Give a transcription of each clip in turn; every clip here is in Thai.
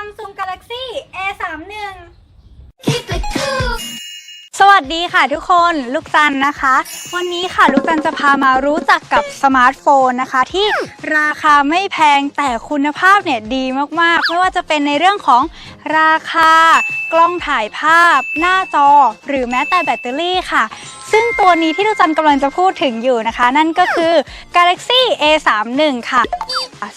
Samsung Galaxy A31 Keep it cool. สวัสดีค่ะทุกคนลูกจันนะคะ วันนี้ค่ะลูกจันจะพามารู้จักกับสมาร์ทโฟนนะคะ ที่ราคาไม่แพงแต่คุณภาพเนี่ยดีมากๆ ไม่ว่าจะเป็นในเรื่องของราคากล้องถ่ายภาพ หน้าจอ หรือแม้แต่แบตเตอรี่ค่ะ ซึ่งตัวนี้ที่ลูกจันกำลังจะพูดถึงอยู่นะคะ นั่นก็คือ Galaxy A31 ค่ะ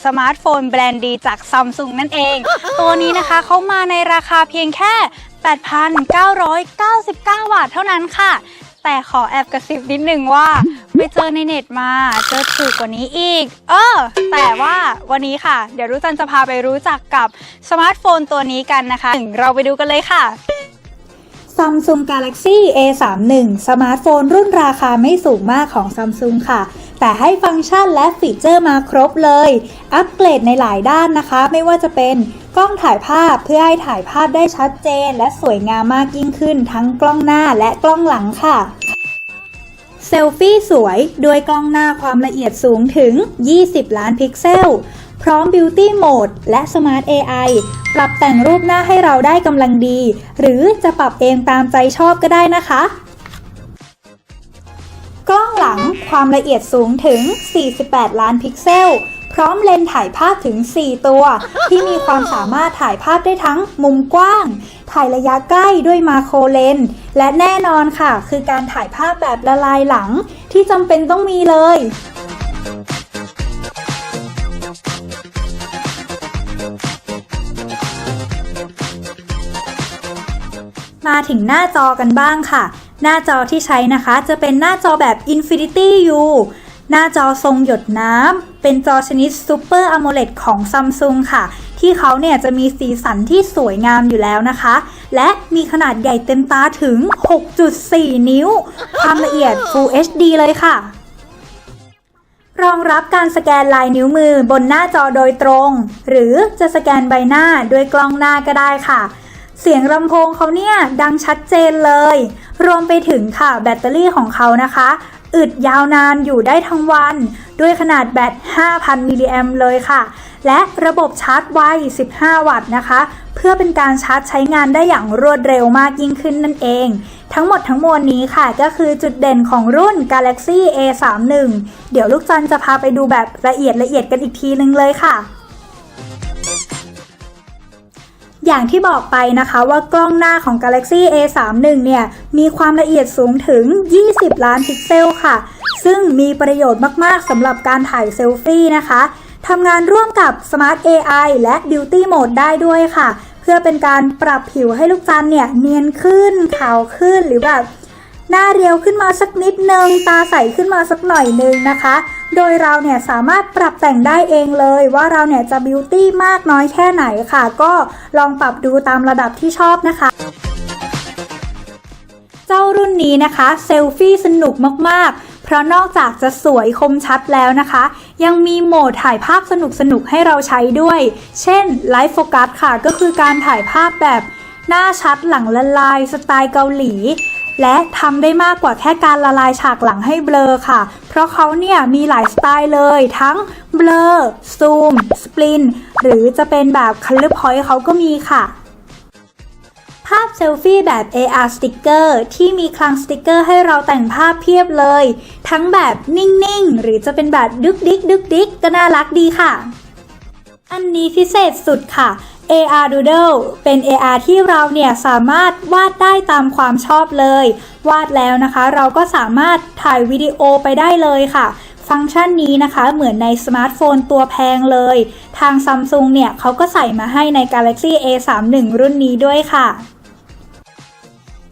สมาร์ทโฟนแบรนด์ดีจากซัมซุงนั่นเอง ตัวนี้นะคะเขามาในราคาเพียงแค่ 8,999 บาทเท่านั้นค่ะ แต่ขอแอบกระซิบนิดนึงว่า ไปเจอในเน็ตมาเจอถูกกว่านี้อีก เออ แต่ว่าวันนี้ค่ะ เดี๋ยวรู้จันจะพาไปรู้จักกับสมาร์ทโฟนตัวนี้กันนะคะเราไปดูกันเลยค่ะ Samsung Galaxy A31 สมาร์ทโฟนรุ่นราคาไม่สูงมากของ Samsung ค่ะ แต่ให้ฟังก์ชันและฟีเจอร์มาครบเลย อัปเกรดในหลายด้านนะคะ ไม่ว่าจะเป็นกล้องถ่ายภาพเพื่อให้ถ่ายภาพได้ชัดเจน และสวยงามมากยิ่งขึ้น ทั้งกล้องหน้าและกล้องหลังค่ะเซลฟี่สวย ด้วยกล้องหน้าความละเอียดสูงถึง 20 ล้านพิกเซล พร้อม Beauty Mode และ Smart AI ปรับแต่งรูปหน้าให้เราได้กำลังดี หรือจะปรับเองตามใจชอบก็ได้นะคะ กล้องหลังความละเอียดสูงถึง 48 ล้านพิกเซล พร้อมเลนส์ถ่ายภาพถึง 4 ตัว ที่มีความสามารถถ่ายภาพได้ทั้งมุมกว้าง ถ่ายระยะใกล้ด้วยมาโครเลนส์และแน่นอนค่ะ คือการถ่ายภาพแบบละลายหลังที่จำเป็นต้องมีเลย มาถึงหน้าจอกันบ้างค่ะ หน้าจอที่ใช้นะคะจะเป็นหน้าจอแบบ Infinity U หน้าจอทรงหยดน้ำ เป็นจอชนิด Super AMOLED ของ Samsung ค่ะ ที่เขาเนี่ยจะมีสีสันที่สวยงามอยู่แล้วนะคะ และมีขนาดใหญ่เต็มตาถึง 6.4 นิ้ว ความละเอียด Full HD เลยค่ะ รองรับการสแกนลายนิ้วมือบนหน้าจอโดยตรง หรือจะสแกนใบหน้าด้วยกล้องหน้าก็ได้ค่ะ เสียงลำโพงเขาเนี่ยดังชัดเจนเลย รวมไปถึงค่ะแบตเตอรี่ของเขานะคะ อึดยาวนานอยู่ได้ทั้งวัน ด้วยขนาดแบต 5,000 มิลลิแอมเลยค่ะ และระบบชาร์จไว 15 วัตต์นะคะ เพื่อเป็นการชาร์จใช้งานได้อย่างรวดเร็วมากยิ่งขึ้นนั่นเอง ทั้งหมดทั้งมวลนี้ค่ะก็คือจุดเด่นของรุ่น Galaxy A31 เดี๋ยวลูกจันจะพาไปดูแบบละเอียดละเอียดกันอีกทีนึงเลยค่ะ อย่างที่บอกไปนะคะว่ากล้องหน้าของ Galaxy A31 เนี่ยมีความละเอียดสูงถึง 20 ล้านพิกเซลค่ะ ซึ่งมีประโยชน์มาก ๆสำหรับการถ่ายเซลฟี่นะคะทำงานร่วมกับ Smart AI และ Beauty Mode ได้ด้วยค่ะ เพื่อเป็นการปรับผิวให้ลูกจันเนี่ยเนียนขึ้นขาวขึ้นหรือแบบหน้าเรียวขึ้นมาสักนิดนึง ตาใสขึ้นมาสักหน่อยนึงนะคะ โดยเราเนี่ยสามารถปรับแต่งได้เองเลยว่าเราเนี่ยจะบิวตี้มากน้อยแค่ไหนค่ะ ก็ลองปรับดูตามระดับที่ชอบนะคะเจ้ารุ่นนี้นะคะเซลฟี่สนุกมากๆ เพราะนอกจากจะสวยคมชัดแล้วนะคะ ยังมีโหมดถ่ายภาพสนุกๆให้เราใช้ด้วย เช่น Live Focus ค่ะ ก็คือการถ่ายภาพแบบหน้าชัดหลังละลายสไตล์เกาหลี และทำได้มากกว่าแค่การละลายฉากหลังให้เบลอค่ะ เพราะเขาเนี่ยมีหลายสไตล์เลย ทั้งเบลอ ซูม สปริน หรือจะเป็นแบบ Color Point เขาก็มีค่ะภาพเซลฟี่แบบ AR สติกเกอร์ที่มีคลังสติกเกอร์ให้เราแต่งภาพเพียบเลย ทั้งแบบนิ่ง ๆ หรือจะเป็นแบบดึกดิกดึกดิกก็น่ารักดีค่ะ อันนี้พิเศษสุดค่ะ AR Doodle เป็น AR ที่เราเนี่ยสามารถวาดได้ตามความชอบเลย วาดแล้วนะคะ เราก็สามารถถ่ายวิดีโอไปได้เลยค่ะ ฟังก์ชันนี้นะคะเหมือนในสมาร์ทโฟนตัวแพงเลย ทาง Samsung เนี่ยเขาก็ใส่มาให้ใน Galaxy A31 รุ่นนี้ด้วยค่ะ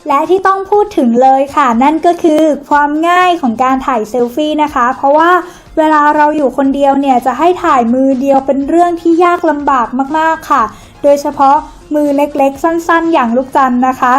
และที่ต้องพูดถึงเลยค่ะ นั่นก็คือความง่ายของการถ่ายเซลฟี่นะคะ เพราะว่า เวลาเราอยู่คนเดียวเนี่ยจะให้ถ่ายมือเดียวเป็นเรื่องที่ยากลำบากมากๆค่ะ โดยเฉพาะมือเล็กๆ สั้นๆ อย่างลูกจันนะคะ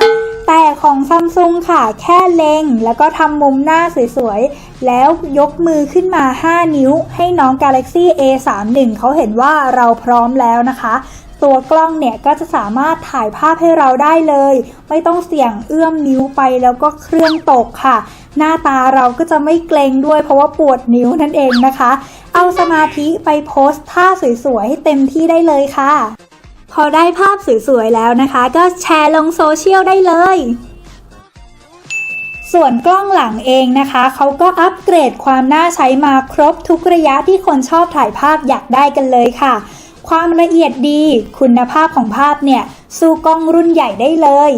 แต่ของซัมซุงค่ะแค่เล็ง แล้วก็ทำมุมหน้าสวยๆ แล้วยกมือขึ้นมา 5 นิ้ว ให้น้อง Galaxy A31 เขาเห็นว่าเราพร้อมแล้วนะคะ ตัวกล้องเนี่ยก็จะสามารถถ่ายภาพให้เราได้เลย ไม่ต้องเสี่ยงเอื้อมนิ้วไปแล้วก็เครื่องตกค่ะ หน้าตาเราก็จะไม่เกรงด้วยเพราะว่าปวดนิ้วนั่นเองนะคะ เอาสมาธิไปโพสท่าสวยๆให้เต็มที่ได้เลยค่ะ พอได้ภาพสวยๆแล้วนะคะ ก็แชร์ลงโซเชียลได้เลยส่วนกล้องหลังเองนะคะ เขาก็อัปเกรดความน่าใช้มาครบทุกระยะที่คนชอบถ่ายภาพอยากได้กันเลยค่ะ ความละเอียดดี คุณภาพของภาพเนี่ยสู้กล้องรุ่นใหญ่ได้เลย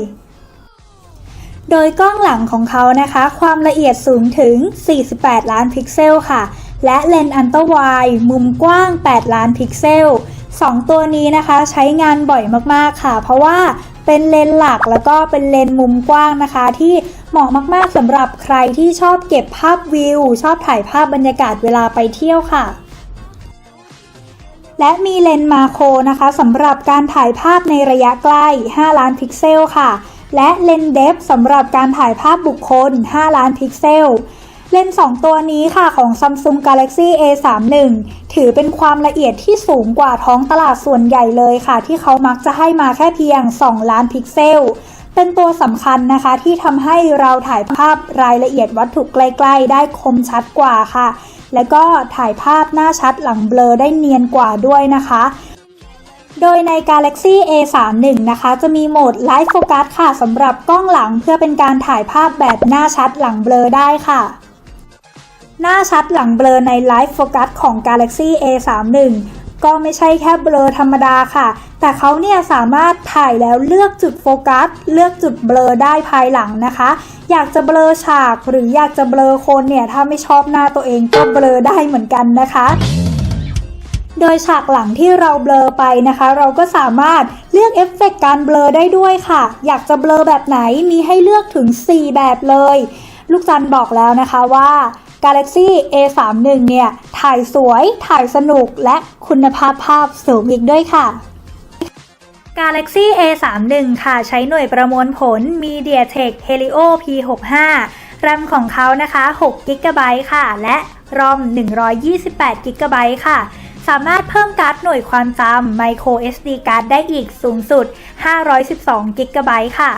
โดยกล้องหลังของเขานะคะ ความละเอียดสูงถึง 48 ล้านพิกเซลค่ะ และเลนส์อันเตอร์ไวด์มุมกว้าง 8 ล้านพิกเซล2ตัวนี้นะคะใช้งานบ่อยมากๆค่ะ เพราะว่าเป็นเลนส์หลักแล้วก็เป็นเลนส์มุมกว้างนะคะ ที่เหมาะมากๆสำหรับใครที่ชอบเก็บภาพวิว ชอบถ่ายภาพบรรยากาศเวลาไปเที่ยวค่ะ และมีเลนส์มาโครนะคะสำหรับการถ่ายภาพในระยะใกล้ 5 ล้านพิกเซลค่ะ และเลนส์เดฟสำหรับการถ่ายภาพบุคคล 5 ล้านพิกเซลเลนส์2ตัวนี้ค่ะของ Samsung Galaxy A31 ถือเป็นความละเอียดที่สูงกว่าท้องตลาดส่วนใหญ่เลยค่ะ ที่เขามักจะให้มาแค่เพียง 2 ล้านพิกเซล เป็นตัวสำคัญนะคะที่ทำให้เราถ่ายภาพรายละเอียดวัตถุใกล้ ๆ ได้คมชัดกว่าค่ะ และก็ถ่ายภาพหน้าชัดหลังเบลอได้เนียนกว่าด้วยนะคะ โดยใน Galaxy A31 นะคะ จะมีโหมด Live Focus ค่ะสำหรับกล้องหลังเพื่อเป็นการถ่ายภาพแบบหน้าชัดหลังเบลอได้ค่ะหน้าชัดหลังเบลอใน Live Focus ของ Galaxy A31 ก็ไม่ใช่แค่เบลอธรรมดาค่ะ แต่เขาเนี่ยสามารถถ่ายแล้วเลือกจุดโฟกัส เลือกจุดเบลอได้ภายหลังนะคะ อยากจะเบลอฉากหรืออยากจะเบลอคนเนี่ยถ้าไม่ชอบหน้าตัวเองก็เบลอได้เหมือนกันนะคะโดยฉากหลังที่เราเบลอไปนะคะ เราก็สามารถเลือกเอฟเฟกต์การเบลอได้ด้วยค่ะ อยากจะเบลอแบบไหนมีให้เลือกถึง 4 แบบเลย ลูกจันบอกแล้วนะคะว่า Galaxy A31 เนี่ย ถ่ายสวย ถ่ายสนุกและคุณภาพภาพสูงอีกด้วยค่ะ Galaxy A31 ค่ะใช้หน่วยประมวลผล MediaTek Helio P65 แรมของเขานะคะ 6 g b ค่ะ และ ROM 128 g b ค่ะ สามารถเพิ่มการ์ดหน่วยความจำ Micro SD card ได้อีกสูงสุด 512 g b ค่ะ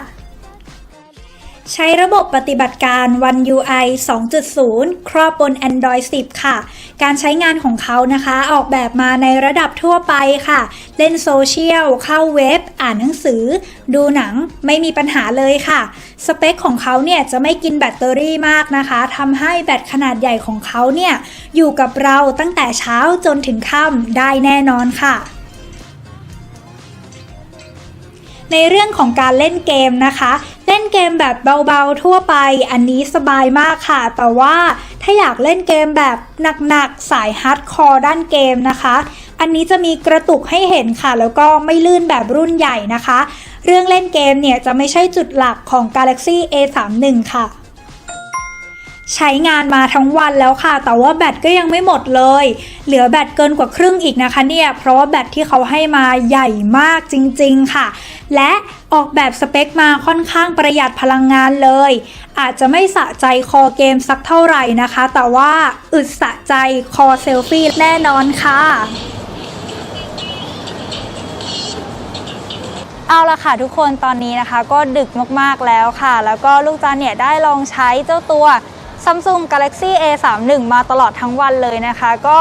ใช้ระบบปฏิบัติการ One UI 2.0 ครอบบน Android 10 ค่ะ การใช้งานของเขานะคะ ออกแบบมาในระดับทั่วไปค่ะ เล่นโซเชียล เข้าเว็บ อ่านหนังสือ ดูหนัง ไม่มีปัญหาเลยค่ะ สเปคของเขาเนี่ยจะไม่กินแบตเตอรี่มากนะคะทำให้แบตขนาดใหญ่ของเขาเนี่ยอยู่กับเราตั้งแต่เช้าจนถึงค่ำได้แน่นอนค่ะในเรื่องของการเล่นเกมนะคะ ล่นเกมแบบเบาๆทั่วไป อันนี้สบายมากค่ะ แต่ว่าถ้าอยากเล่นเกมแบบหนักๆ สายฮาร์ดคอร์ด้านเกมนะคะ อันนี้จะมีกระตุกให้เห็นค่ะ แล้วก็ไม่ลื่นแบบรุ่นใหญ่นะคะ เรื่องเล่นเกมเนี่ยจะไม่ใช่จุดหลักของ Galaxy A31 ค่ะ ใช้งานมาทั้งวันแล้วค่ะ แต่ว่าแบตก็ยังไม่หมดเลย เหลือแบตเกินกว่าครึ่งอีกนะคะเนี่ย เพราะว่าแบตที่เขาให้มาใหญ่มากจริงๆค่ะ และออกแบบสเปคมาค่อนข้างประหยัดพลังงานเลย อาจจะไม่สะใจคอเกมสักเท่าไหร่นะคะ แต่ว่าอึดสะใจคอเซลฟี่แน่นอนค่ะเอาละค่ะทุกคนตอนนี้นะคะ ก็ดึกมากๆแล้วค่ะ แล้วก็ลูกจันเนี่ยได้ลองใช้เจ้าตัว Samsung Galaxy A31 มาตลอดทั้งวันเลยนะคะ ก็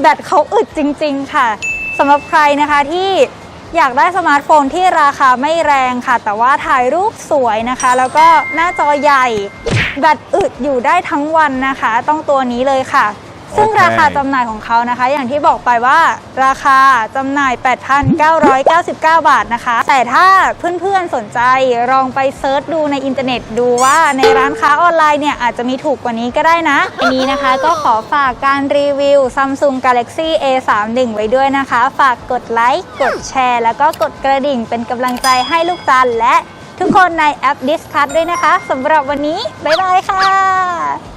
แบตเขาอึดจริง ๆ ค่ะสำหรับใครนะคะที่อยากได้สมาร์ทโฟนที่ราคาไม่แรงค่ะ แต่ว่าถ่ายรูปสวยนะคะ แล้วก็หน้าจอใหญ่ แบตอึดอยู่ได้ทั้งวันนะคะ ต้องตัวนี้เลยค่ะ ซึ่งโอเคราคาจำหน่ายของเขานะคะ อย่างที่บอกไปว่าราคาจำหน่าย 8,999 บาทนะคะ แต่ถ้าเพื่อนๆสนใจลองไปเซิร์ชดูในอินเทอร์เน็ตดูว่าในร้านค้าออนไลน์เนี่ยอาจจะมีถูกกว่านี้ก็ได้นะอันนี้นะคะก็ขอฝากการรีวิว Samsung Galaxy A31 ไว้ด้วยนะคะ ฝากกดไลค์กดแชร์ แล้วก็กดกระดิ่งเป็นกำลังใจให้ลูกจันและทุกคนในแอป Discuss ด้วยนะคะสำหรับวันนี้ บ๊ายบายค่ะ